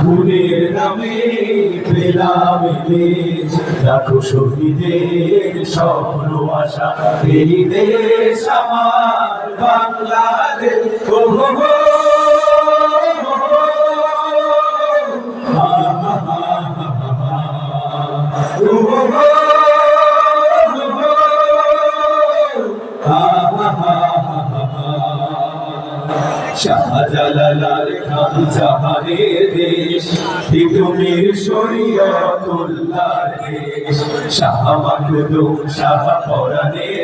গুণের নামে পেলাম লাখো শহীদের স্বপ্ন আশা এই দেশ আমার বাংলাদেশ ও শাহজালালার খান জাহানের দেশ তিতুমির শরীয়তুল্লাহর দেশ শাহ মাকদুম শাহ পরাণের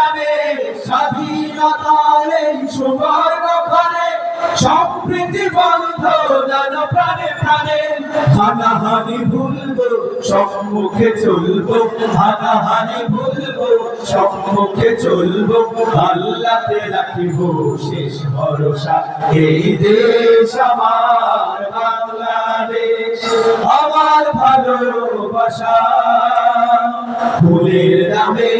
প্রাণে স্বাধীনতার এই সুবর্ণ ফলে সম্প্রীতি বন্ধ জান প্রাণে প্রাণে হানাহানি ভুলবো, সম্মুখে চলবো, হানাহানি ভুলবো, সম্মুখে চলবো, আল্লাহতে রাখিব শেষ ভরসা। এই দেশ আমার বাংলাদেশ, আমার ভালোবাসা। ফুলের দামে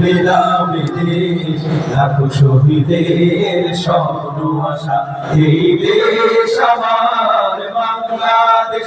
পেলাম দেশ লাখো শহীদের স্বপ্ন আশা এই দেশ আমার বাংলাদেশ।